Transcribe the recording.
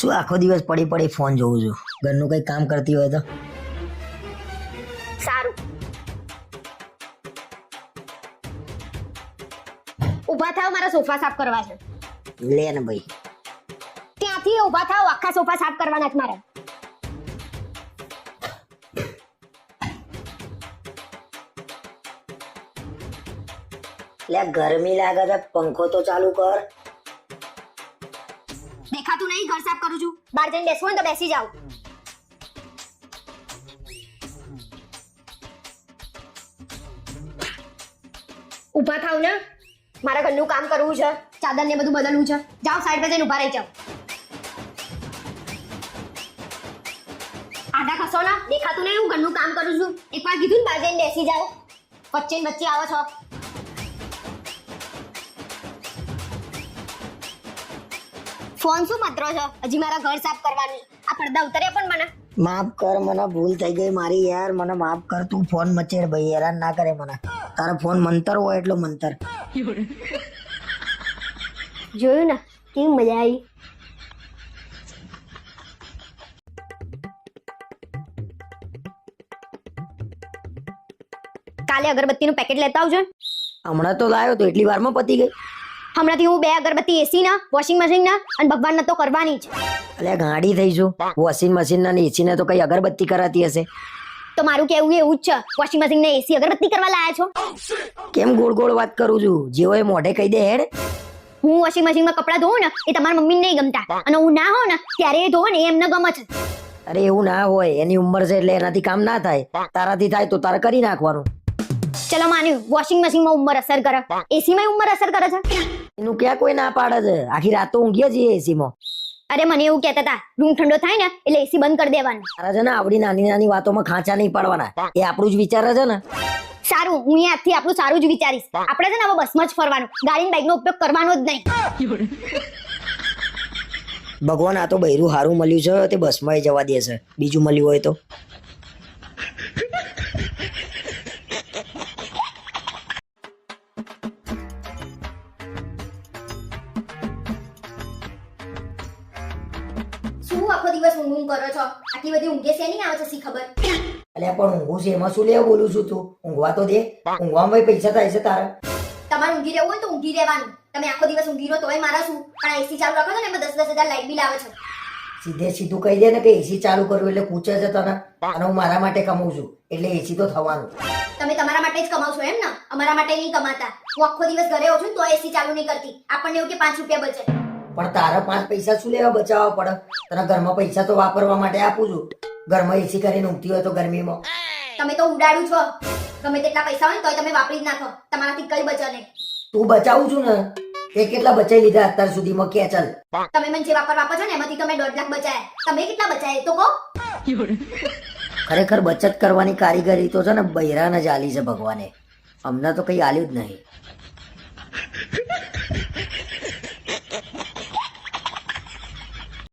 શું આખો દિવસ પડી પડી ફોન જોઉં છું? ઘરનું કઈ કામ કરતી હોય તો? સારું. ઊભા થાવ મારા સોફા સાફ કરવા છે. લે ને ભાઈ. ત્યાંથી ઊભા થાવ આખા સોફા સાફ કરવાના છે મારે. લે ગરમી લાગે છે પંખો તો ચાલુ કર. દેખાતું નહીં, ઘર સાફ કરું છું. બહાર જઈને બેસવું હોય તો બેસી જાવ ઊભા થાવ ને. મારા ઘરનું કામ કરવું છે. ચાદર ને બધું બદલવું છે. જાઓ સાઈડ પર જઈને ઊભા રહી જાઓ. આડા ખસો ના. દેખાતું નહીં, હું ઘરનું કામ કરું છું. એકવાર કીધું ને બાર જઈને બેસી જાઓ. વચ્ચે વચ્ચે આવો છો. ફોન શું મત્રો છો? હજી મારા ઘર સાફ કરવાની. આ પડદા ઉતર્યા પણ મને. માફ કર મને ભૂલ થઈ ગઈ મારી યાર. મને માફ કર તું ફોન મચેડ ભાઈ હેરાન ના કરે મને. તારો ફોન મંતર હોય એટલો મંતર. જોયું ને? કેવી મજા આવી. કાલે અગરબત્તીનું પેકેટ લેતા આવજો હમણાં તો લાવ્યો તો એટલી વારમાં પતી ગઈ. હમણાંથી હું બે અગરબત્તી એસી ના વોશિંગ મશીન ના અને ભગવાન તો કરવાની જ. એટલે ગાડી થઈ છું. વોશિંગ મશીન ના એસી ને તો કઈ અગરબત્તી કરાતી હશે? તો મારું કેવું એવું જ છે. વોશિંગ મશીન ને એસી અગરબત્તી કરવા લાયા છો? કેમ ગોળ ગોળ વાત કરું છું? જેવો એ મોઢે કહી દે હેડ. હું વોશિંગ મશીનમાં કપડાં ધોઉં ને એ તમારા મમ્મી નહીં ગમતા. અને હું ના હોઉં ને ત્યારે એ ધોઉં ને એ એમને ગમે છે. અરે એવું ના હોય. એની ઉંમર છે એટલે એનાથી કામ ના થાય. તારાથી થાય તો તારે કરી નાખવાનું. ચલો માન્યું વોશિંગ મશીનમાં ઉંમર અસર કરે. એસી માં ઉંમર અસર કરે છે? એનું ક્યાં કોઈ ના પાડે છે? આખી રાત તો ઊંઘીએ છીએ એસીમાં અરે મને એવું કહેતા હતા રૂમ ઠંડો થાય ને એટલે એસી બંધ કરી દેવાનું. તારા છે ને આવડી નાની નાની વાતોમાં ખાંચા નહીં પડવાના. એ આપણું જ વિચારે છે ને. સારું હું આજથી આપણું સારું જ વિચારીશ. આપણે છે ને હવે બસમાં જ ફરવાનું. ગાડી બાઇક નો ઉપયોગ કરવાનો જ નહીં. ભગવાન આ તો બૈરું હારું મળ્યું છે તે બસમાં જવા દે છે. બીજું મળ્યું હોય તો. આખો દિવસ ઊંઘ ઊંઘ કરો છો? આટલી બધી ઊંઘે છે નહીં આવે છે સી ખબર? એટલે પણ ઊંઘું છે એમાં શું લેવા બોલું છું તું? ઊંઘવા તો દે. ઊંઘવામાં ભાઈ પૈસા થાય છે તારા. તમારે ઊંઘી રહેવું હોય તો ઊંઘી રહેવાનું. તમે આખો દિવસ ઊંઘી રહો તોય મારા શું? પણ એસી ચાલુ રાખો છો ને એમાં દસ દસ હજાર લાઇટ બિલ આવે છે. સીધે સીધું કહી દે ને કે એસી ચાલુ કર્યું એટલે પૂછે છે તને. અને હું મારા માટે કમાઉં છું. એટલે એસી તો થવાનું. તમે તમારા માટે જ કમાવ છો એમ ને? અમારા માટે નહીં કમાતા. હું આખો દિવસ ઘરે હોઉં છું તો એસી ચાલુ નહીં કરતી. આપણને એવું કે પાંચ રૂપિયા બચે. પણ તારા પાંચ પૈસા શું લેવા બચાવવા પડે? તને ઘરમાં પૈસા તો વાપરવા માટે આપું છું. ઘરમાં એસી કરીને ઊંઘતી હોય તો ગરમીમાં. તમે તો ઉડાડું છો. ગમે તેટલા પૈસા હોય ને તોય તમે વાપરી જ નાખો. તમારાથી કઈ બચે નહીં. તું બચાવું છું ને તે કેટલા બચાવી લીધા અત્યાર સુધીમાં? કે ચાલ. તમે મને જે વાપર વાપરો છો ને એમાંથી તમે દોઢ લાખ બચાયા. તમે કેટલા બચાયા તો કહો. ખરેખર બચત કરવાની કારીગરી તો છે ને બૈરાને જ આલી છે ભગવાને. અમને તો કઈ આલ્યું જ નહીં.